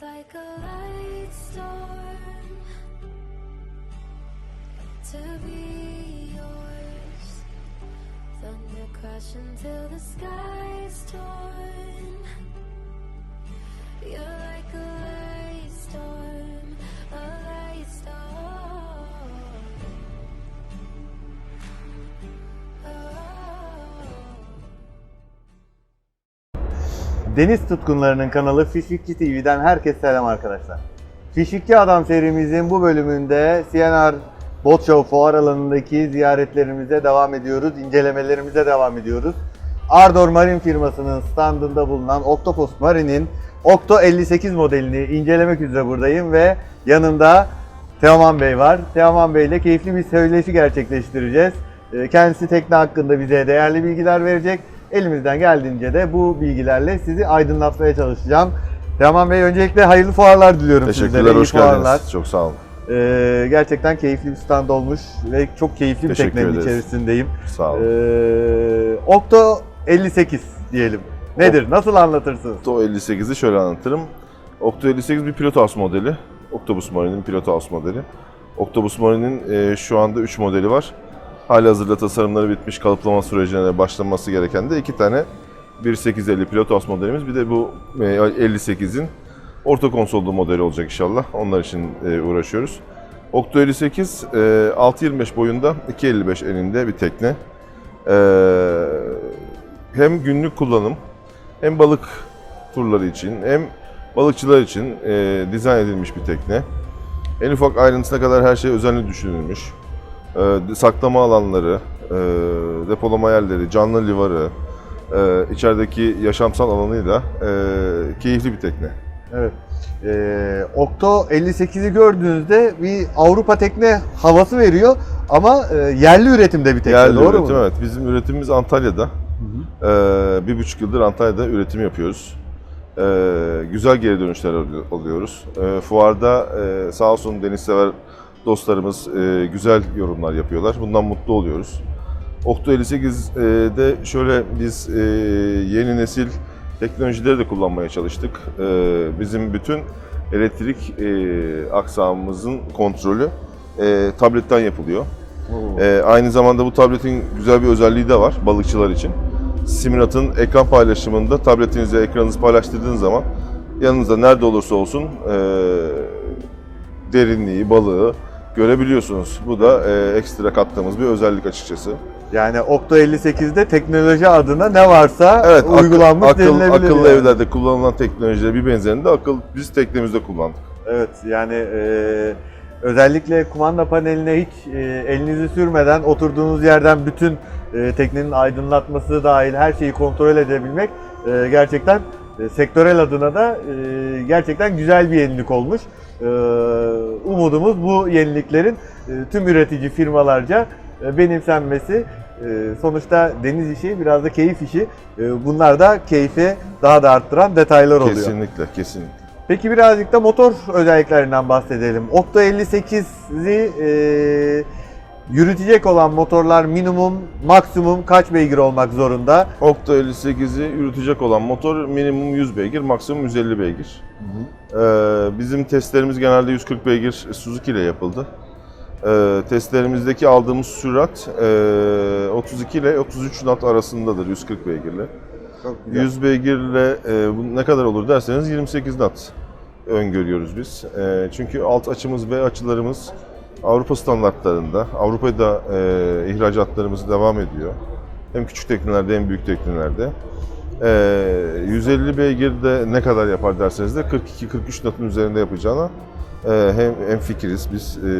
Like a light storm to be yours. Thunder crashing till the sky's torn. You're like a Deniz tutkunlarının kanalı Fişvikçi TV'den herkese selam arkadaşlar. Fişvikçi Adam serimizin bu bölümünde CNR Bot Show fuar alanındaki ziyaretlerimize devam ediyoruz, incelemelerimize devam ediyoruz. Ardor Marine firmasının standında bulunan Octopus Marine'in Octo 58 modelini incelemek üzere buradayım ve yanımda Teoman Bey var. Teoman Bey ile keyifli bir söyleşi gerçekleştireceğiz. Ee, Kendisi tekne hakkında bize değerli bilgiler verecek. Elimizden geldiğince de bu bilgilerle sizi aydınlatmaya çalışacağım. Teoman Bey öncelikle hayırlı fuarlar diliyorum sizlere. Teşekkürler, iyi hoş fuarlar. geldiniz. Çok sağ olun. Ee, gerçekten keyifli bir stand olmuş ve çok keyifli bir Teşekkür teknenin ederiz. içerisindeyim. Sağ olun. Ee, Octo 58 diyelim. Nedir? Nasıl anlatırsınız? Octo 58'i şöyle anlatırım. Octo 58 bir pilot house modeli. Octopus Marine'in pilot house modeli. Octopus Marine'in e, şu anda 3 modeli var. Halihazırda tasarımları bitmiş, kalıplama sürecine başlanması gereken de iki tane 1850 pilot house modelimiz. Bir de bu e, 58'in orta konsollu modeli olacak inşallah. Onlar için e, uğraşıyoruz. Octo 58 e, 6.25 boyunda, 2.55 eninde bir tekne. E, hem günlük kullanım hem balık turları için hem balıkçılar için e, dizayn edilmiş bir tekne. En ufak ayrıntısına kadar her şey özenli düşünülmüş. E, saklama alanları, e, depolama yerleri, canlı livarı, e, içerideki yaşamsal alanıyla e, keyifli bir tekne. Evet. Ee, Octo 58'i gördüğünüzde bir Avrupa tekne havası veriyor ama e, yerli üretimde bir tekne Yerli doğru üretim mu? evet. Bizim üretimimiz Antalya'da. Ee, bir buçuk yıldır Antalya'da üretim yapıyoruz. Ee, güzel geri dönüşler al- alıyoruz. Ee, fuarda e, sağ olsun deniz sever dostlarımız e, güzel yorumlar yapıyorlar. Bundan mutlu oluyoruz. Okto 58'de şöyle biz e, yeni nesil teknolojileri de kullanmaya çalıştık. Ee, bizim bütün elektrik e, aksamımızın kontrolü e, tabletten yapılıyor. Ee, aynı zamanda bu tabletin güzel bir özelliği de var balıkçılar için. Simrat'ın ekran paylaşımında tabletinize ekranınızı paylaştırdığınız zaman yanınızda nerede olursa olsun ee, derinliği, balığı görebiliyorsunuz. Bu da ee, ekstra kattığımız bir özellik açıkçası. Yani Octo 58'de teknoloji adına ne varsa Evet, akıl- uygulanmış akıl, denilebilir. akıllı yani. evlerde kullanılan teknolojiler bir benzerini de akıl biz teknemizde kullandık. Evet yani e, özellikle kumanda paneline hiç e, elinizi sürmeden oturduğunuz yerden bütün e, teknenin aydınlatması dahil her şeyi kontrol edebilmek e, gerçekten e, sektörel adına da e, gerçekten güzel bir yenilik olmuş. E, umudumuz bu yeniliklerin e, tüm üretici firmalarca e, benimsenmesi. E, sonuçta deniz işi biraz da keyif işi. E, bunlar da keyfi daha da arttıran detaylar oluyor. Kesinlikle, kesinlikle. Peki birazcık da motor özelliklerinden bahsedelim. Octo 58'i e, yürütecek olan motorlar minimum, maksimum kaç beygir olmak zorunda? Octo 58'i yürütecek olan motor minimum 100 beygir, maksimum 150 beygir. Ee, bizim testlerimiz genelde 140 beygir Suzuki ile yapıldı. Ee, testlerimizdeki aldığımız sürat e, 32 ile 33 knot arasındadır 140 beygirle. Çok 100 beygirle e, bu ne kadar olur derseniz 28 knot öngörüyoruz biz. E, çünkü alt açımız ve açılarımız Avrupa standartlarında. Avrupa'da e, ihracatlarımız devam ediyor. Hem küçük teknelerde hem büyük teknelerde. E, 150 beygirde ne kadar yapar derseniz de 42-43 knotun üzerinde yapacağına e, hem, hem fikiriz. Biz e,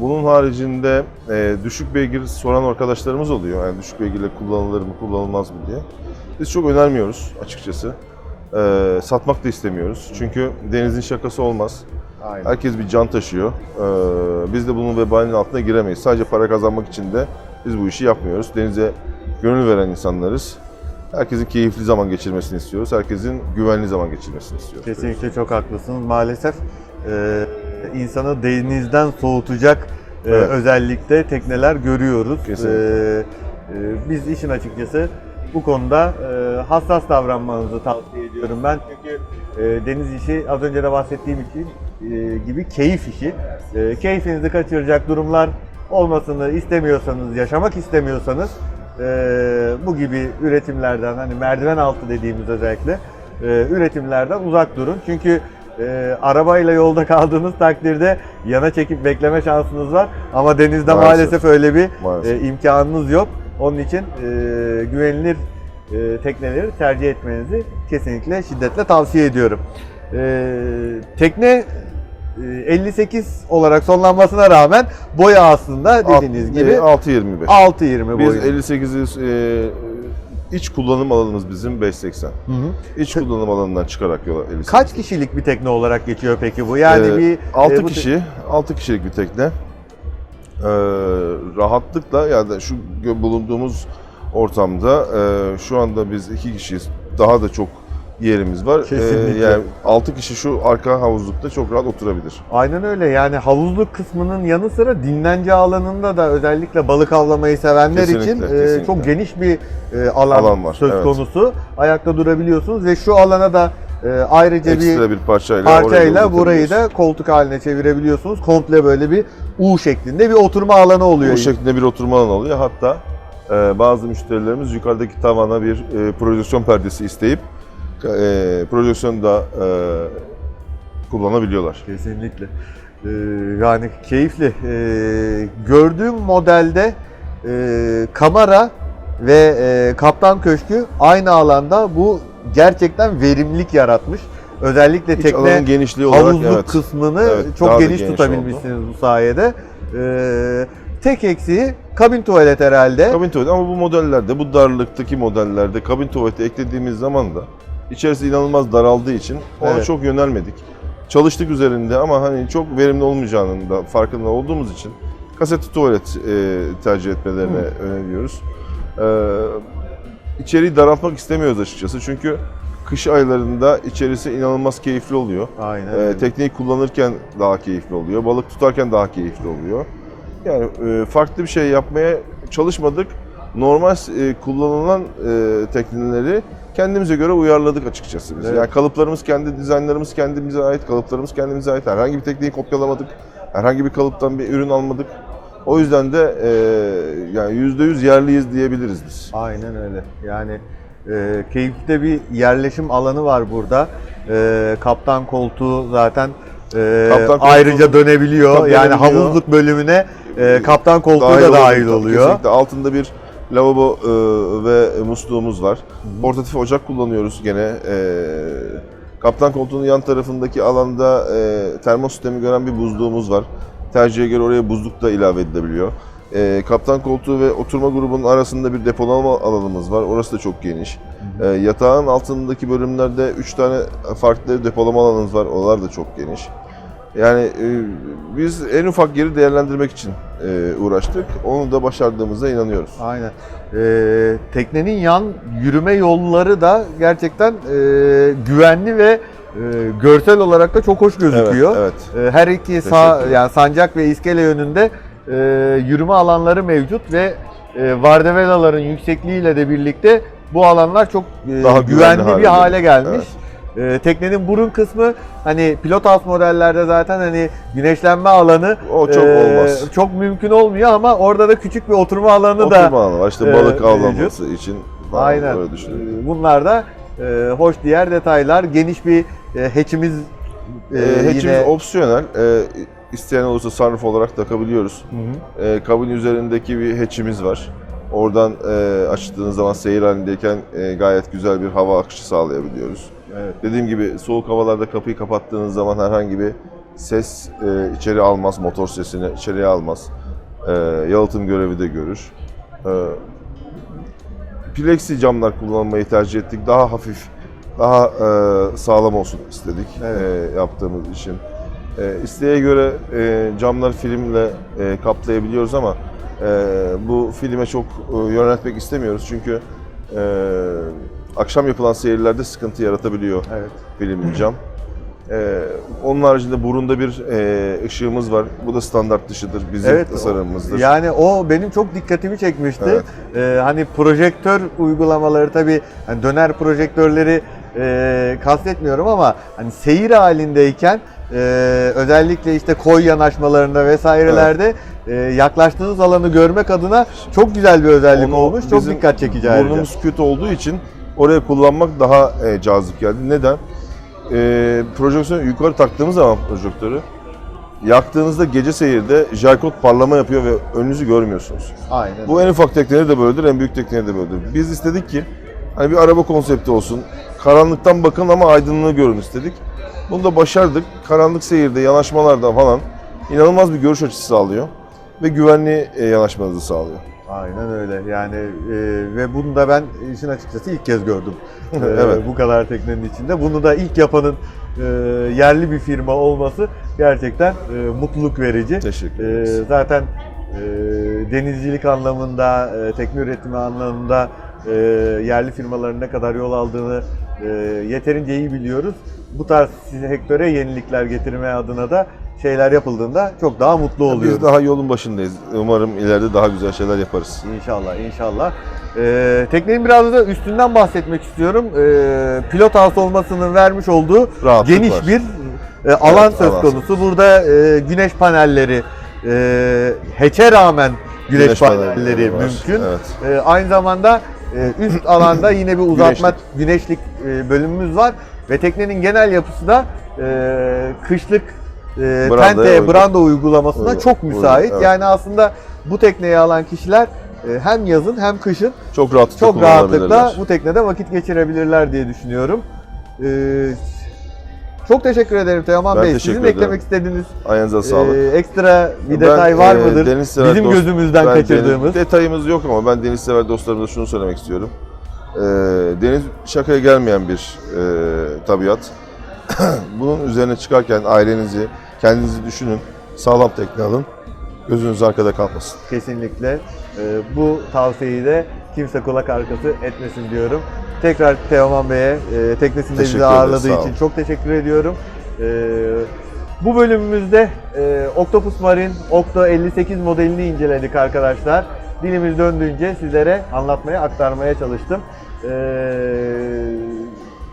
bunun haricinde e, düşük beygir soran arkadaşlarımız oluyor. Yani düşük beygirle kullanılır mı, kullanılmaz mı diye. Biz çok önermiyoruz açıkçası. E, satmak da istemiyoruz. Çünkü denizin şakası olmaz. Aynen. Herkes bir can taşıyor. E, biz de bunun vebalinin altına giremeyiz. Sadece para kazanmak için de biz bu işi yapmıyoruz. Denize gönül veren insanlarız. Herkesin keyifli zaman geçirmesini istiyoruz. Herkesin güvenli zaman geçirmesini istiyoruz. Kesinlikle çok haklısınız. Maalesef e, insanı denizden soğutacak e, Evet. özellikle tekneler görüyoruz. Kesinlikle. E, e, biz işin açıkçası bu konuda e, hassas davranmanızı tavsiye ediyorum ben. Çünkü e, deniz işi az önce de bahsettiğim için gibi keyif işi. E, keyfinizi kaçıracak durumlar olmasını istemiyorsanız, yaşamak istemiyorsanız e, bu gibi üretimlerden hani merdiven altı dediğimiz özellikle e, üretimlerden uzak durun. Çünkü e, arabayla yolda kaldığınız takdirde yana çekip bekleme şansınız var. Ama denizde Maalesef. maalesef, öyle bir Maalesef. e, imkanınız yok. Onun için e, güvenilir e, tekneleri tercih etmenizi kesinlikle şiddetle tavsiye ediyorum. E, tekne e, 58 olarak sonlanmasına rağmen boya aslında dediğiniz gibi 6.25. 6.20 Biz boyu. 58'i e, iç kullanım alanımız bizim 5.80. Hı hı. İç kullanım alanından çıkarak yola 58. Kaç kişilik bir tekne olarak geçiyor peki bu? Yani Ee, bir 6 e, kişi, 6 kişilik bir tekne. Ee, rahatlıkla yani şu bulunduğumuz ortamda e, şu anda biz iki kişiyiz. Daha da çok yerimiz var. Ee, Kesinlikle. yani 6 kişi şu arka havuzlukta çok rahat oturabilir. Aynen öyle. Yani havuzluk kısmının yanı sıra dinlence alanında da özellikle balık avlamayı sevenler Kesinlikle, için e, kesinlikle. çok geniş bir e, alan, Alan var, söz evet. konusu. Ayakta durabiliyorsunuz ve şu alana da e, ayrıca bir Ekstra bir parçayla orayı da parçayla burayı da koltuk haline çevirebiliyorsunuz. Komple böyle bir U şeklinde bir oturma alanı oluyor. Bu şeklinde bir oturma alanı oluyor. Hatta bazı müşterilerimiz yukarıdaki tavana bir projeksiyon perdesi isteyip e, projeksiyonu da e, kullanabiliyorlar. Kesinlikle. Ee, yani keyifli. Ee, gördüğüm modelde e, kamera ve e, kaptan köşkü aynı alanda bu gerçekten verimlilik yaratmış. Özellikle İç tekne genişliği olarak havuzluk evet. kısmını Evet, çok geniş, geniş tutabilmişsiniz bu sayede. Ee, tek eksiği kabin tuvalet herhalde. Kabin tuvaleti ama bu modellerde, bu darlıktaki modellerde kabin tuvaleti eklediğimiz zaman da içerisi inanılmaz daraldığı için ona Evet. çok yönelmedik. Çalıştık üzerinde ama hani çok verimli olmayacağının da farkında olduğumuz için kasetli tuvalet e, tercih etmelerine öneriyoruz. E, içeriği daraltmak istemiyoruz açıkçası çünkü kış aylarında içerisi inanılmaz keyifli oluyor. Aynen. Öyle. tekneyi kullanırken daha keyifli oluyor. Balık tutarken daha keyifli oluyor. Yani e, farklı bir şey yapmaya çalışmadık. Normal e, kullanılan e, tekneleri kendimize göre uyarladık açıkçası biz. Evet. Yani kalıplarımız kendi dizaynlarımız kendimize ait, kalıplarımız kendimize ait. Herhangi bir tekneyi kopyalamadık. Herhangi bir kalıptan bir ürün almadık. O yüzden de e, yani %100 yerliyiz diyebiliriz biz. Aynen öyle. Yani e, keyifli de bir yerleşim alanı var burada. E, kaptan koltuğu zaten e, Kaptan koltuğu ayrıca dönebiliyor. tabii Yani dönebiliyor. havuzluk bölümüne e, kaptan koltuğu da oluyor. dahil oluyor. Kesinlikle. Altında bir lavabo e, ve musluğumuz var. Portatif ocak kullanıyoruz gene. E, kaptan koltuğunun yan tarafındaki alanda e, termos sistemi gören bir buzluğumuz var. Tercihe göre oraya buzluk da ilave edilebiliyor. E, kaptan koltuğu ve oturma grubunun arasında bir depolama alanımız var. Orası da çok geniş. E, yatağın altındaki bölümlerde 3 tane farklı depolama alanımız var. Oralar da çok geniş. Yani e, biz en ufak yeri değerlendirmek için e, uğraştık. Onu da başardığımıza inanıyoruz. Aynen. E, teknenin yan yürüme yolları da gerçekten e, güvenli ve e, görsel olarak da çok hoş gözüküyor. Evet, evet. E, Her iki sağ yani sancak ve iskele yönünde e, yürüme alanları mevcut ve e, vardevelaların yüksekliğiyle de birlikte bu alanlar çok e, Daha güvenli, güvenli bir hale gelmiş. E, teknenin burun kısmı hani pilot alt modellerde zaten hani güneşlenme alanı O çok e, olmaz. Çok mümkün olmuyor ama orada da küçük bir oturma alanı da Oturma alanı var. İşte e, balık mevcut. avlanması için falan Aynen. öyle düşünün. E, Bunlar da e, hoş diğer detaylar. Geniş bir e, hatch'imiz e, E, hatch'imiz yine opsiyonel. E, isteyen olursa sunroof olarak takabiliyoruz. Hı hı. E, kabin üzerindeki bir hatch'imiz var. Oradan e, açtığınız zaman seyir halindeyken e, gayet güzel bir hava akışı sağlayabiliyoruz. Evet. Dediğim gibi soğuk havalarda kapıyı kapattığınız zaman herhangi bir ses e, içeri almaz, motor sesini içeriye almaz. E, yalıtım görevi de görür. E, plexi camlar kullanmayı tercih ettik. Daha hafif, daha e, sağlam olsun istedik Evet. e, yaptığımız için. E, isteğe göre e, camlar filmle e, kaplayabiliyoruz ama e, bu filme çok e, yöneltmek istemiyoruz çünkü e, akşam yapılan seyirlerde sıkıntı yaratabiliyor Evet. film cam. Ee, onun haricinde burunda bir e, ışığımız var. Bu da standart dışıdır. Bizim Evet, tasarımımızdır. Yani o benim çok dikkatimi çekmişti. Evet. Ee, hani projektör uygulamaları tabii hani döner projektörleri e, kastetmiyorum ama hani seyir halindeyken e, özellikle işte koy yanaşmalarında vesairelerde e, yaklaştığınız alanı görmek adına çok güzel bir özellik Onu olmuş. Çok dikkat çekici ayrıca. Burnumuz kötü olduğu için oraya kullanmak daha e, cazip geldi. Neden? E, projeksiyonu yukarı taktığımız zaman projektörü yaktığınızda gece seyirde jarkot parlama yapıyor ve önünüzü görmüyorsunuz. Aynen. Bu en ufak tekneleri de böyledir, en büyük tekneleri de böyledir. Biz istedik ki hani bir araba konsepti olsun. Karanlıktan bakın ama aydınlığı görün istedik. Bunu da başardık. Karanlık seyirde, yanaşmalarda falan inanılmaz bir görüş açısı sağlıyor ve güvenli e, yanaşmanızı sağlıyor. Aynen öyle. Yani e, ve bunu da ben işin açıkçası ilk kez gördüm. E, Evet. Bu kadar teknenin içinde. Bunu da ilk yapanın e, yerli bir firma olması gerçekten e, mutluluk verici. Teşekkür E, ederiz. zaten e, denizcilik anlamında, e, tekne üretimi anlamında e, yerli firmaların ne kadar yol aldığını e, yeterince iyi biliyoruz. Bu tarz sektöre yenilikler getirme adına da şeyler yapıldığında çok daha mutlu oluyoruz. Biz daha yolun başındayız. Umarım ileride daha güzel şeyler yaparız. İnşallah, inşallah. Ee, teknenin biraz da üstünden bahsetmek istiyorum. Ee, pilot house olmasının vermiş olduğu Rahatlık geniş var. bir e, alan Evet, söz alan. konusu. Burada e, güneş panelleri, e, heçe rağmen güneş, Güneş panelleri, panelleri var. mümkün. Evet. E, aynı zamanda e, üst alanda yine bir uzatma güneşlik, e, bölümümüz var ve teknenin genel yapısı da e, kışlık e, tente, uygun. branda uygulamasına Uygun, çok uygun, müsait. evet. Yani aslında bu tekneyi alan kişiler e, hem yazın hem kışın Çok rahatlıkla çok rahatlıkla bu teknede vakit geçirebilirler diye düşünüyorum. Ee, çok teşekkür ederim Teoman Ben Bey. Sizin ederim. eklemek istediğiniz Ayağınıza sağlık. e, ekstra bir Ben, detay var e, mıdır? deniz sever Bizim dost- gözümüzden kaçırdığımız. deniz- detayımız yok ama ben deniz sever dostlarımıza şunu söylemek istiyorum. E, deniz şakaya gelmeyen bir e, tabiat. Bunun üzerine çıkarken ailenizi, kendinizi düşünün. Sağlam tekne alın. Gözünüz arkada kalmasın. Kesinlikle. Ee, bu tavsiyeyi de kimse kulak arkası etmesin diyorum. Tekrar Teoman Bey'e e, teknesinde Teşekkür bizi ağırladığı için çok teşekkür ediyorum. Ee, bu bölümümüzde e, Octopus Marine Octo 58 modelini inceledik arkadaşlar. Dilimiz döndüğünce sizlere anlatmaya, aktarmaya çalıştım. Ee,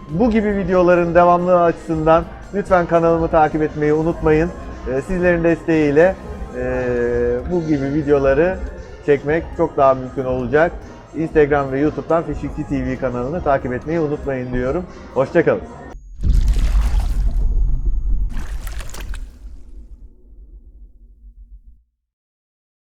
bu gibi videoların devamlılığı açısından lütfen kanalımı takip etmeyi unutmayın. Ee, sizlerin desteğiyle e, bu gibi videoları çekmek çok daha mümkün olacak. Instagram ve YouTube'dan Fishing TV kanalını takip etmeyi unutmayın diyorum. Hoşçakalın.